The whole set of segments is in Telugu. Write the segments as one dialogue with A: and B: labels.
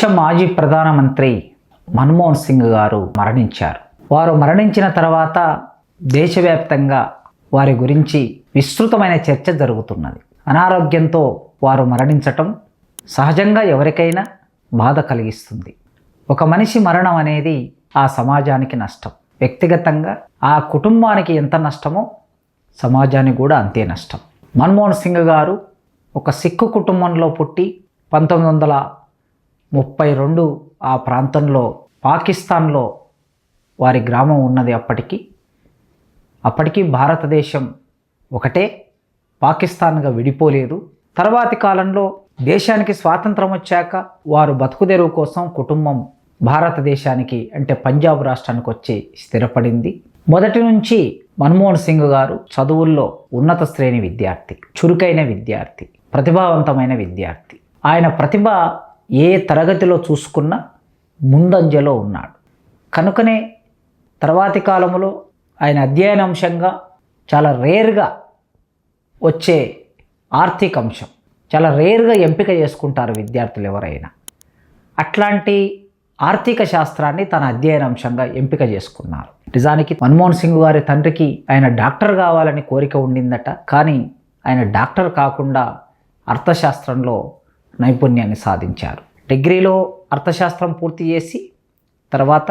A: దేశ మాజీ ప్రధానమంత్రి మన్మోహన్ సింగ్ గారు మరణించారు. వారు మరణించిన తర్వాత దేశవ్యాప్తంగా వారి గురించి విస్తృతమైన చర్చ జరుగుతున్నది. అనారోగ్యంతో వారు మరణించటం సహజంగా ఎవరికైనా బాధ కలిగిస్తుంది. ఒక మనిషి మరణం అనేది ఆ సమాజానికి నష్టం. వ్యక్తిగతంగా ఆ కుటుంబానికి ఎంత నష్టమో సమాజానికి కూడా అంతే నష్టం. మన్మోహన్ సింగ్ గారు ఒక సిక్కు కుటుంబంలో పుట్టి పంతొమ్మిది వందల ముప్పై రెండు ఆ ప్రాంతంలో పాకిస్తాన్లో వారి గ్రామం ఉన్నది అప్పటికి. అప్పటికి భారతదేశం ఒకటే పాకిస్తాన్గా విడిపోలేదు. తర్వాతి కాలంలో దేశానికి స్వాతంత్రం వచ్చాక వారు బతుకుదెరువు కోసం కుటుంబం భారతదేశానికి అంటే పంజాబ్ రాష్ట్రానికి వచ్చి స్థిరపడింది. మొదటి నుంచి మన్మోహన్ సింగ్ గారు చదువుల్లో ఉన్నత శ్రేణి విద్యార్థి చురుకైన విద్యార్థి ప్రతిభావంతమైన విద్యార్థి. ఆయన ప్రతిభ ఏ తరగతిలో చూసుకున్నా ముందంజలో ఉన్నాడు. కనుకనే తర్వాతి కాలంలో ఆయన అధ్యయన అంశంగా చాలా రేర్గా వచ్చే ఆర్థిక అంశం. చాలా రేర్గా ఎంపిక చేసుకుంటారు విద్యార్థులు ఎవరైనా. అట్లాంటి ఆర్థిక శాస్త్రాన్ని తన అధ్యయన అంశంగా ఎంపిక చేసుకున్నారు. నిజానికి మన్మోహన్ సింగ్ గారి తండ్రికి ఆయన డాక్టర్ కావాలని కోరిక ఉండిందట. కానీ ఆయన డాక్టర్ కాకుండా అర్థశాస్త్రంలో నైపుణ్యాన్ని సాధించారు. డిగ్రీలో అర్థశాస్త్రం పూర్తి చేసి తర్వాత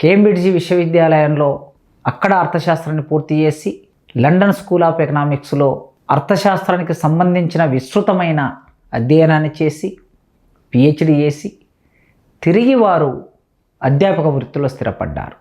A: కేంబ్రిడ్జి విశ్వవిద్యాలయంలో అక్కడ అర్థశాస్త్రాన్ని పూర్తి చేసి లండన్ స్కూల్ ఆఫ్ ఎకనామిక్స్లో అర్థశాస్త్రానికి సంబంధించిన విస్తృతమైన అధ్యయనాన్ని చేసి పిహెచ్డి చేసి తిరిగి వారు అధ్యాపక వృత్తిలో స్థిరపడ్డారు.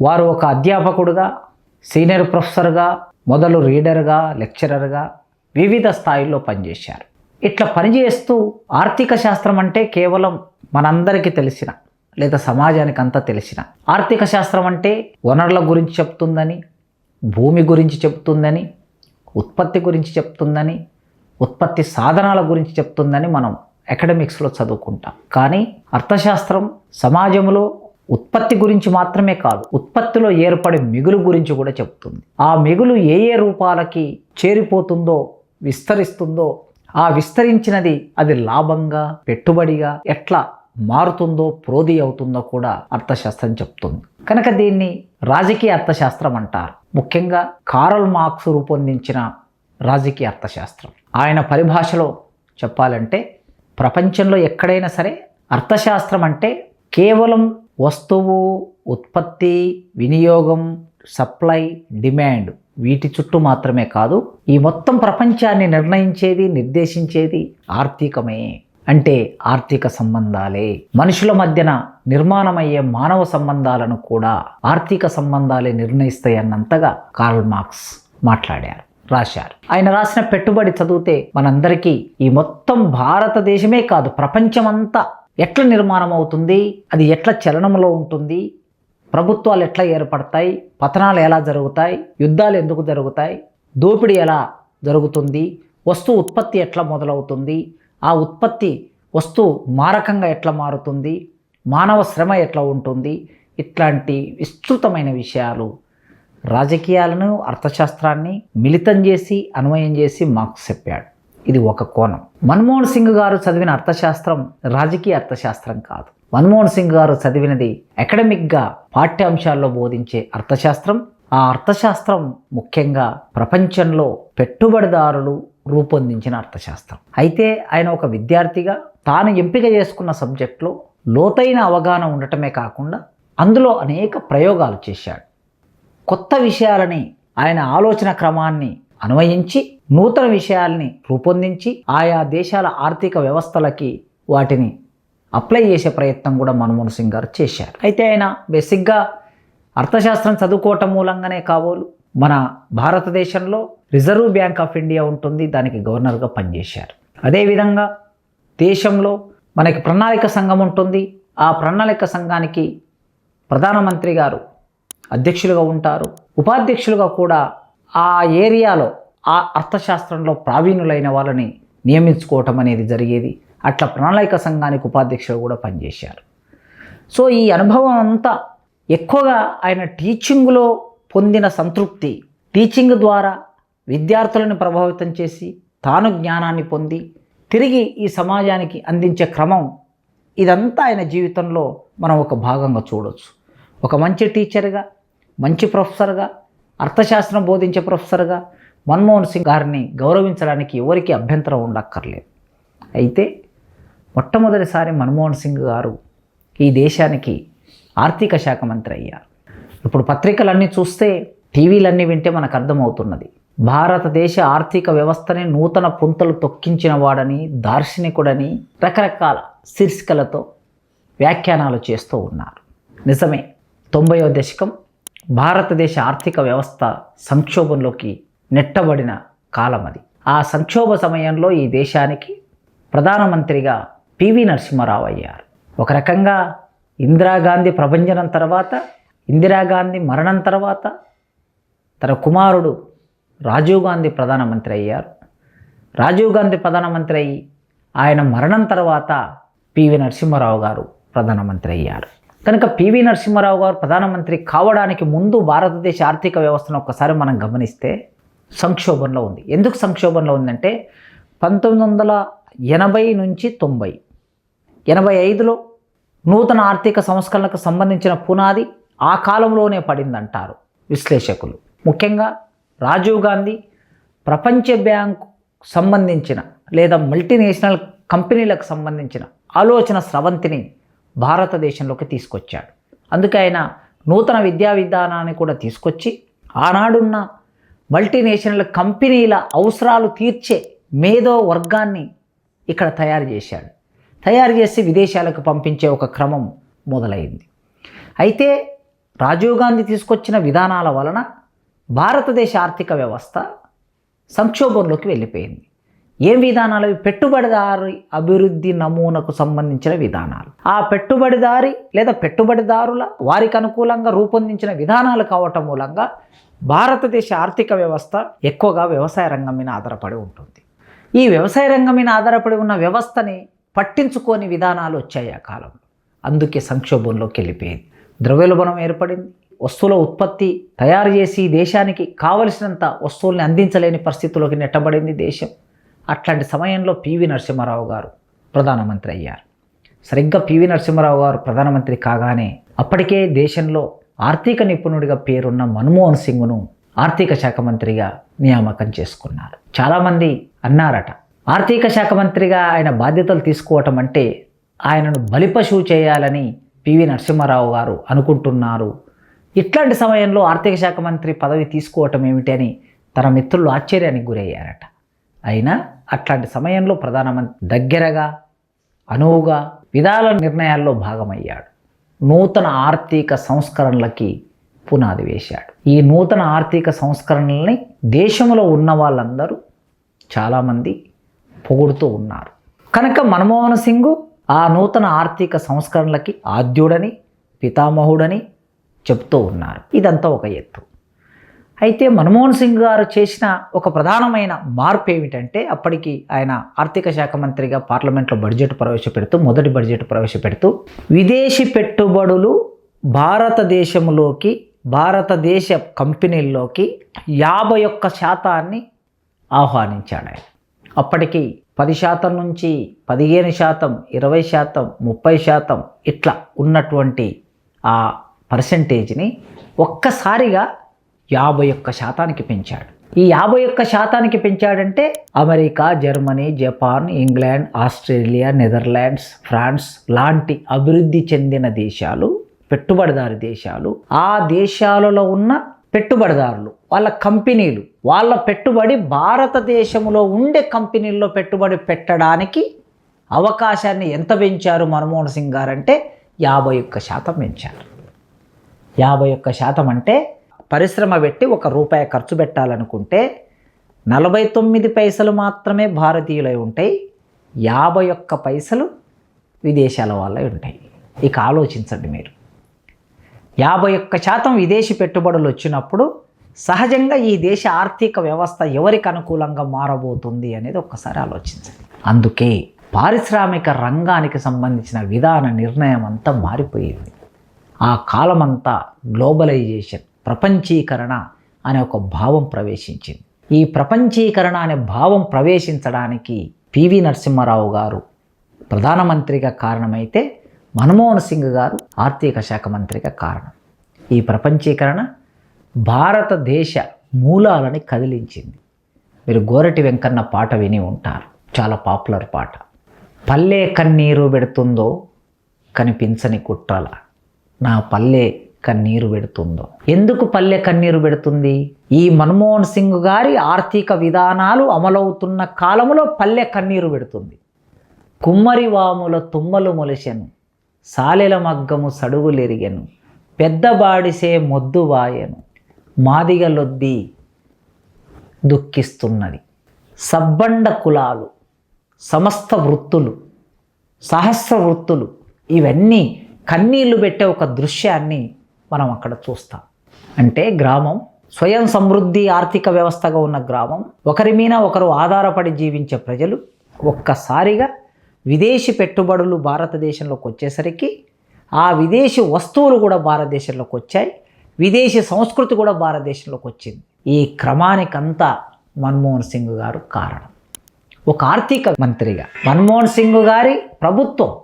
A: వారు ఒక అధ్యాపకుడుగా సీనియర్ ప్రొఫెసర్గా మొదలు రీడర్గా లెక్చరర్గా వివిధ స్థాయిల్లో పనిచేశారు. ఇట్లా పనిచేస్తూ ఆర్థిక శాస్త్రం అంటే కేవలం మనందరికీ తెలిసిన లేదా సమాజానికి అంతా తెలిసిన. ఆర్థిక శాస్త్రం అంటే వనరుల గురించి చెప్తుందని భూమి గురించి చెప్తుందని ఉత్పత్తి గురించి చెప్తుందని ఉత్పత్తి సాధనాల గురించి చెప్తుందని మనం అకాడమిక్స్లో చదువుకుంటాం. కానీ అర్థశాస్త్రం సమాజంలో ఉత్పత్తి గురించి మాత్రమే కాదు ఉత్పత్తిలో ఏర్పడే మిగులు గురించి కూడా చెప్తుంది. ఆ మిగులు ఏ ఏ రూపాలకి చేరిపోతుందో విస్తరిస్తుందో ఆ విస్తరించినది అది లాభంగా పెట్టుబడిగా ఎట్లా మారుతుందో ప్రోధి అవుతుందో కూడా అర్థశాస్త్రం చెప్తుంది. కనుక దీన్ని రాజకీయ అర్థశాస్త్రం అంటారు. ముఖ్యంగా కారల్ మార్క్స్ రూపొందించిన రాజకీయ అర్థశాస్త్రం. ఆయన పరిభాషలో చెప్పాలంటే ప్రపంచంలో ఎక్కడైనా సరే అర్థశాస్త్రం అంటే కేవలం వస్తువు ఉత్పత్తి వినియోగం సప్లై డిమాండ్ వీటి చుట్టూ మాత్రమే కాదు ఈ మొత్తం ప్రపంచాన్ని నిర్ణయించేది నిర్దేశించేది ఆర్థికమే. అంటే ఆర్థిక సంబంధాలే. మనుషుల మధ్యన నిర్మాణమయ్యే మానవ సంబంధాలను కూడా ఆర్థిక సంబంధాలే నిర్ణయిస్తాయన్నంతగా కార్ల్ మార్క్స్ మాట్లాడారు రాశారు. ఆయన రాసిన పెట్టుబడి చదివితే మనందరికీ ఈ మొత్తం భారతదేశమే కాదు ప్రపంచమంతా ఎట్లా నిర్మాణం అవుతుంది అది ఎట్లా చలనంలో ఉంటుంది ప్రభుత్వాలు ఎట్లా ఏర్పడతాయి? పతనాలు ఎలా జరుగుతాయి? యుద్ధాలు ఎందుకు జరుగుతాయి? దోపిడీ ఎలా జరుగుతుంది? వస్తు ఉత్పత్తి ఎట్లా మొదలవుతుంది? ఆ ఉత్పత్తి వస్తు మారకంగా ఎట్లా మారుతుంది? మానవ శ్రమ ఎట్లా ఉంటుంది? ఇట్లాంటి విస్తృతమైన విషయాలు రాజకీయాలను అర్థశాస్త్రాన్ని మిళితం చేసి అన్వయం చేసి మార్క్స్ చెప్పాడు. ఇది ఒక కోణం. మన్మోహన్ సింగ్ గారు చదివిన అర్థశాస్త్రం రాజకీయ అర్థశాస్త్రం కాదు. మన్మోహన్ సింగ్ గారు చదివినది అకాడమిక్గా పాఠ్యాంశాల్లో బోధించే అర్థశాస్త్రం. ఆ అర్థశాస్త్రం ముఖ్యంగా ప్రపంచంలో పెట్టుబడిదారులు రూపొందించిన అర్థశాస్త్రం. అయితే ఆయన ఒక విద్యార్థిగా తాను ఎంపిక చేసుకున్న సబ్జెక్టులో లోతైన అవగాహన ఉండటమే కాకుండా అందులో అనేక ప్రయోగాలు చేశాడు. కొత్త విషయాలని ఆయన ఆలోచన క్రమాన్ని అన్వయించి నూతన విషయాల్ని రూపొందించి ఆయా దేశాల ఆర్థిక వ్యవస్థలకి వాటిని అప్లై చేసే ప్రయత్నం కూడా మన్మోహన్ సింగ్ గారు చేశారు. అయితే ఆయన బేసిక్గా అర్థశాస్త్రం చదువుకోవటం మూలంగానే కాబోలు మన భారతదేశంలో రిజర్వ్ బ్యాంక్ ఆఫ్ ఇండియా ఉంటుంది దానికి గవర్నర్గా పనిచేశారు. అదేవిధంగా దేశంలో మనకి ప్రణాళిక సంఘం ఉంటుంది ఆ ప్రణాళిక సంఘానికి ప్రధానమంత్రి గారు అధ్యక్షులుగా ఉంటారు. ఉపాధ్యక్షులుగా కూడా ఆ ఏరియాలో ఆ అర్థశాస్త్రంలో ప్రావీణులైన వాళ్ళని నియమించుకోవటం అనేది జరిగేది. అట్లా ప్రణాళిక సంఘానికి ఉపాధ్యక్షుడు కూడా పనిచేశారు. సో ఈ అనుభవం అంతా ఎక్కువగా ఆయన టీచింగ్లో పొందిన సంతృప్తి టీచింగ్ ద్వారా విద్యార్థులను ప్రభావితం చేసి తాను జ్ఞానాన్ని పొంది తిరిగి ఈ సమాజానికి అందించే క్రమం ఇదంతా ఆయన జీవితంలో మనం ఒక భాగంగా చూడవచ్చు ఒక మంచి టీచర్గా మంచి ప్రొఫెసర్గా అర్థశాస్త్రం బోధించే ప్రొఫెసర్గా మన్మోహన్ సింగ్ గారిని గౌరవించడానికి ఎవరికి అభ్యంతరం ఉండక్కర్లేదు. అయితే మొట్టమొదటిసారి మన్మోహన్ సింగ్ గారు ఈ దేశానికి ఆర్థిక శాఖ మంత్రి అయ్యారు. ఇప్పుడు పత్రికలన్నీ చూస్తే టీవీలన్నీ వింటే మనకు అర్థమవుతున్నది. భారతదేశ ఆర్థిక వ్యవస్థని నూతన పుంతలు తొక్కించిన వాడని దార్శనికుడని రకరకాల శీర్షికలతో వ్యాఖ్యానాలు చేస్తూ ఉన్నారు. నిజమే తొంభైవ దశకం భారతదేశ ఆర్థిక వ్యవస్థ సంక్షోభంలోకి నెట్టబడిన కాలం అది ఆ సంక్షోభ సమయంలో ఈ దేశానికి ప్రధానమంత్రిగా పివి నరసింహారావు అయ్యారు. ఒక రకంగా ఇందిరాగాంధీ ప్రభంజనం తర్వాత ఇందిరాగాంధీ మరణం తర్వాత తన కుమారుడు రాజీవ్ గాంధీ ప్రధానమంత్రి అయ్యారు. రాజీవ్ గాంధీ ప్రధానమంత్రి అయ్యి ఆయన మరణం తర్వాత పివి నరసింహారావు గారు ప్రధానమంత్రి అయ్యారు. కనుక పివి నరసింహారావు గారు ప్రధానమంత్రి కావడానికి ముందు భారతదేశ ఆర్థిక వ్యవస్థను ఒక్కసారి మనం గమనిస్తే సంక్షోభంలో ఉంది. ఎందుకు సంక్షోభంలో ఉందంటే పంతొమ్మిది వందల ఎనభై నుంచి తొంభై ఎనభై ఐదులో నూతన ఆర్థిక సంస్కరణలకు సంబంధించిన పునాది ఆ కాలంలోనే పడిందంటారు విశ్లేషకులు. ముఖ్యంగా రాజీవ్ గాంధీ ప్రపంచ బ్యాంకు సంబంధించిన లేదా మల్టీనేషనల్ కంపెనీలకు సంబంధించిన ఆలోచన స్రవంతిని భారతదేశంలోకి తీసుకొచ్చాడు. అందుకే ఆయన నూతన విద్యా విధానాన్ని కూడా తీసుకొచ్చి ఆనాడున్న మల్టీనేషనల్ కంపెనీల అవసరాలు తీర్చే మేధో వర్గాన్ని ఇక్కడ తయారు చేశాడు. తయారు చేసి విదేశాలకు పంపించే ఒక క్రమం మొదలైంది. అయితే రాజీవ్ గాంధీ తీసుకొచ్చిన విధానాల వలన భారతదేశ ఆర్థిక వ్యవస్థ సంక్షోభంలోకి వెళ్ళిపోయింది. ఏం విధానాలు? పెట్టుబడిదారి అభివృద్ధి నమూనకు సంబంధించిన విధానాలు. ఆ పెట్టుబడిదారి లేదా పెట్టుబడిదారుల వారికి అనుకూలంగా రూపొందించిన విధానాలు కావటం మూలంగా భారతదేశ ఆర్థిక వ్యవస్థ ఎక్కువగా వ్యవసాయ రంగం మీద ఆధారపడి ఉంటుంది. ఈ వ్యవసాయ రంగం మీద ఆధారపడి ఉన్న వ్యవస్థని పట్టించుకోని విధానాలు వచ్చాయి ఆ కాలంలో. అందుకే సంక్షోభంలోకి వెళ్ళిపోయింది. ద్రవ్యోల్బణం ఏర్పడింది. వస్తువుల ఉత్పత్తి తయారు చేసి దేశానికి కావలసినంత వస్తువుల్ని అందించలేని పరిస్థితుల్లోకి నెట్టబడింది దేశం. అట్లాంటి సమయంలో పివి నరసింహారావు గారు ప్రధానమంత్రి అయ్యారు. సరిగ్గా పివి నరసింహారావు గారు ప్రధానమంత్రి కాగానే అప్పటికే దేశంలో ఆర్థిక నిపుణుడిగా పేరున్న మన్మోహన్ సింగ్ను ఆర్థిక శాఖ మంత్రిగా నియామకం చేసుకున్నారు. చాలామంది అన్నారట ఆర్థిక శాఖ మంత్రిగా ఆయన బాధ్యతలు తీసుకోవటం అంటే ఆయనను బలిపశువు చేయాలని పివి నరసింహారావు గారు అనుకుంటున్నారు. ఇట్లాంటి సమయంలో ఆర్థిక శాఖ మంత్రి పదవి తీసుకోవటం ఏమిటి అని తన మిత్రులు ఆశ్చర్యానికి గురయ్యారట. అయినా అట్లాంటి సమయంలో ప్రధానమంత్రి దగ్గరగా అనువుగా విధాల నిర్ణయాల్లో భాగమయ్యాడు. నూతన ఆర్థిక సంస్కరణలకి పునాది వేశాడు. ఈ నూతన ఆర్థిక సంస్కరణల్ని దేశంలో ఉన్న వాళ్ళందరూ చాలామంది పొగుడుతూ ఉన్నారు. కనుక మన్మోహన్ సింగ్ ఆ నూతన ఆర్థిక సంస్కరణలకి ఆద్యుడని పితామహుడని చెప్తూ ఉన్నారు. ఇదంతా ఒక ఎత్తు. అయితే మన్మోహన్ సింగ్ గారు చేసిన ఒక ప్రధానమైన మార్పు ఏమిటంటే అప్పటికి ఆయన ఆర్థిక శాఖ మంత్రిగా పార్లమెంట్లో బడ్జెట్ ప్రవేశపెడుతూ మొదటి బడ్జెట్ ప్రవేశపెడుతూ విదేశీ పెట్టుబడులు భారతదేశంలోకి భారతదేశ కంపెనీల్లోకి యాభై ఒక్క శాతాన్ని ఆహ్వానించాడు ఆయన. అప్పటికి పది శాతం నుంచి పదిహేను శాతం ఇరవై శాతం ముప్పై శాతం ఇట్లా ఉన్నటువంటి ఆ పర్సంటేజ్ని ఒక్కసారిగా యాభై ఒక్క శాతానికి పెంచాడు. ఈ యాభై ఒక్క శాతానికి పెంచాడంటే America Germany Japan England Australia Netherlands France లాంటి అభివృద్ధి చెందిన దేశాలు పెట్టుబడిదారు దేశాలు ఆ దేశాలలో ఉన్న పెట్టుబడిదారులు వాళ్ళ కంపెనీలు వాళ్ళ పెట్టుబడి భారతదేశంలో ఉండే కంపెనీల్లో పెట్టుబడి పెట్టడానికి అవకాశాన్ని ఎంత పెంచారు మన్మోహన్ సింగ్ గారు అంటే యాభై ఒక్క శాతం పెంచారు. యాభై ఒక్క శాతం అంటే పరిశ్రమ పెట్టి ఒక రూపాయి ఖర్చు పెట్టాలనుకుంటే నలభై తొమ్మిది పైసలు మాత్రమే భారతీయులై ఉంటాయి యాభై ఒక్క పైసలు విదేశాల వాళ్ళై ఉంటాయి. ఇక ఆలోచించండి మీరు. యాభై ఒక్క శాతం విదేశీ పెట్టుబడులు వచ్చినప్పుడు సహజంగా ఈ దేశ ఆర్థిక వ్యవస్థ ఎవరికి అనుకూలంగా మారబోతుంది అనేది ఒక్కసారి ఆలోచించండి. అందుకే పారిశ్రామిక రంగానికి సంబంధించిన విధాన నిర్ణయం అంతా మారిపోయింది. ఆ కాలమంతా గ్లోబలైజేషన్ ప్రపంచీకరణ అనే ఒక భావం ప్రవేశించింది. ఈ ప్రపంచీకరణ అనే భావం ప్రవేశించడానికి పివి నరసింహారావు గారు ప్రధానమంత్రిగా కారణమైతే మన్మోహన్ సింగ్ గారు ఆర్థిక శాఖ మంత్రిగా కారణం. ఈ ప్రపంచీకరణ భారతదేశ మూలాలని కదిలించింది. మీరు గోరటి వెంకన్న పాట విని ఉంటారు. చాలా పాపులర్ పాట. పల్లె కన్నీరు పెడుతుందో కనిపించని కుట్రల. నా పల్లె కన్నీరు పెడుతుందో. ఎందుకు పల్లె కన్నీరు పెడుతుంది? ఈ మన్మోహన్ సింగ్ గారి ఆర్థిక విధానాలు అమలవుతున్న కాలంలో పల్లె కన్నీరు పెడుతుంది. కుమ్మరి వాముల తుమ్మలు మొలిసెను సాలెల మగ్గము సడుగులెరిగెను. పెద్ద బాడిసే మొద్దు వాయెను. మాదిగలొద్ది దుఃఖిస్తున్నది. సబ్బండ కులాలు సమస్త వృత్తులు సహస్ర వృత్తులు ఇవన్నీ కన్నీళ్ళు పెట్టే ఒక దృశ్యాన్ని మనం అక్కడ చూస్తాం. అంటే గ్రామం స్వయం సమృద్ధి ఆర్థిక వ్యవస్థగా ఉన్న గ్రామం ఒకరి మీద ఒకరు ఆధారపడి జీవించే ప్రజలు ఒక్కసారిగా విదేశీ పెట్టుబడులు భారతదేశంలోకి వచ్చేసరికి ఆ విదేశీ వస్తువులు కూడా భారతదేశంలోకి వచ్చాయి. విదేశీ సంస్కృతి కూడా భారతదేశంలోకి వచ్చింది. ఈ క్రమానికంతా మన్మోహన్ సింగ్ గారు కారణం. ఒక ఆర్థిక మంత్రిగా మన్మోహన్ సింగ్ గారి ప్రభుత్వం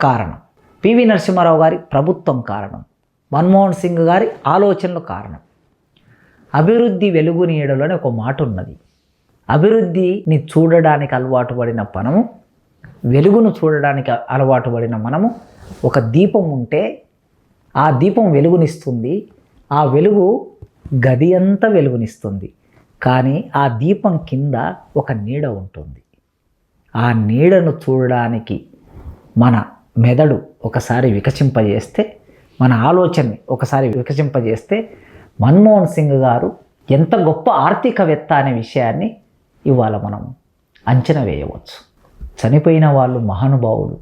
A: కారణం. పివి నరసింహారావు గారి ప్రభుత్వం కారణం. మన్మోహన్ సింగ్ గారి ఆలోచనలు కారణం. అభివృద్ధి వెలుగు నీడలోనే ఒక మాట ఉన్నది. అభివృద్ధిని చూడడానికి అలవాటు పడిన మనము వెలుగును చూడడానికి అలవాటు పడిన మనము ఒక దీపం ఉంటే ఆ దీపం వెలుగునిస్తుంది. ఆ వెలుగు గది అంతా వెలుగునిస్తుంది. కానీ ఆ దీపం కింద ఒక నీడ ఉంటుంది. ఆ నీడను చూడడానికి మన మెదడు ఒకసారి వికసింపజేస్తే మన ఆలోచనని ఒకసారి వికసింపజేస్తే మన్మోహన్ సింగ్ గారు ఎంత గొప్ప ఆర్థికవేత్త అనే విషయాన్ని ఇవాళ మనం అంచనా వేయవచ్చు. చనిపోయిన వాళ్ళు మహానుభావులు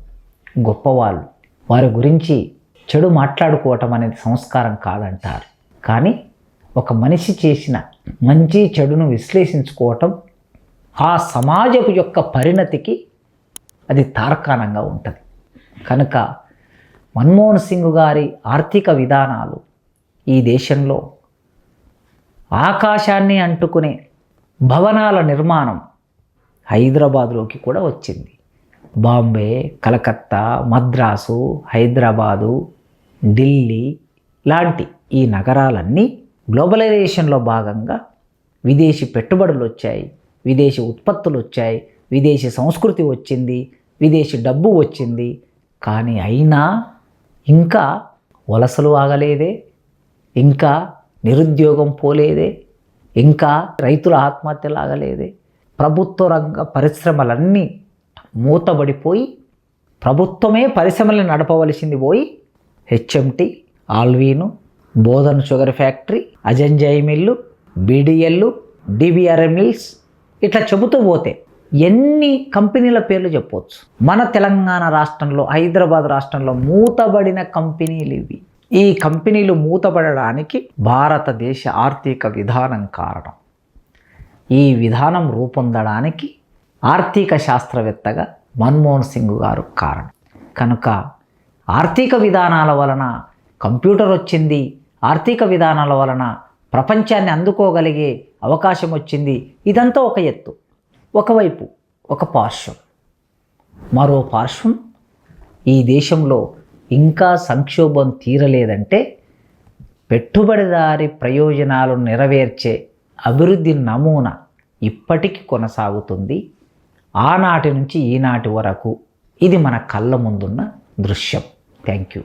A: గొప్పవాళ్ళు వారి గురించి చెడు మాట్లాడుకోవటం అనేది సంస్కారం కాదంటారు. కానీ ఒక మనిషి చేసిన మంచి చెడును విశ్లేషించుకోవటం ఆ సమాజపు యొక్క పరిణతికి అది తార్కాణంగా ఉంటుంది. కనుక మన్మోహన్ సింగ్ గారి ఆర్థిక విధానాలు ఈ దేశంలో ఆకాశాన్ని అంటుకునే భవనాల నిర్మాణం హైదరాబాద్లోకి కూడా వచ్చింది. బాంబే కలకత్తా మద్రాసు హైదరాబాదు ఢిల్లీ లాంటి ఈ నగరాలన్నీ గ్లోబలైజేషన్లో భాగంగా విదేశీ పెట్టుబడులు వచ్చాయి విదేశీ ఉత్పత్తులు వచ్చాయి విదేశీ సంస్కృతి వచ్చింది విదేశీ డబ్బు వచ్చింది. కానీ అయినా ఇంకా వలసలు ఆగలేదే ఇంకా నిరుద్యోగం పోలేదే ఇంకా రైతుల ఆత్మహత్యలు ఆగలేదే. ప్రభుత్వ రంగ పరిశ్రమలన్నీ మూతబడిపోయి ప్రభుత్వమే పరిశ్రమలు నడపవలసింది పోయి HMT Allwyn Bodhan sugar factory Azamjahi mill BDL DBRM mills ఇట్లా చెబుతూ పోతే ఎన్ని కంపెనీల పేర్లు చెప్పవచ్చు మన తెలంగాణ రాష్ట్రంలో హైదరాబాద్ రాష్ట్రంలో మూతబడిన కంపెనీలు ఇవి. ఈ కంపెనీలు మూతబడడానికి భారతదేశ ఆర్థిక విధానం కారణం. ఈ విధానం రూపొందడానికి ఆర్థిక శాస్త్రవేత్తగా మన్మోహన్ సింగ్ గారు కారణం. కనుక ఆర్థిక విధానాల వలన కంప్యూటర్ వచ్చింది ఆర్థిక విధానాల వలన ప్రపంచాన్ని అందుకోగలిగే అవకాశం వచ్చింది ఇదంతా ఒక ఎత్తు. ఒకవైపు ఒక పార్శ్వం. మరో పార్శ్వం ఈ దేశంలో ఇంకా సంక్షోభం తీరలేదంటే పెట్టుబడిదారి ప్రయోజనాలు నెరవేర్చే అభివృద్ధి నమూనా ఇప్పటికీ కొనసాగుతుంది. ఆనాటి నుంచి ఈనాటి వరకు ఇది మన కళ్ళ ముందున్న దృశ్యం. Thank you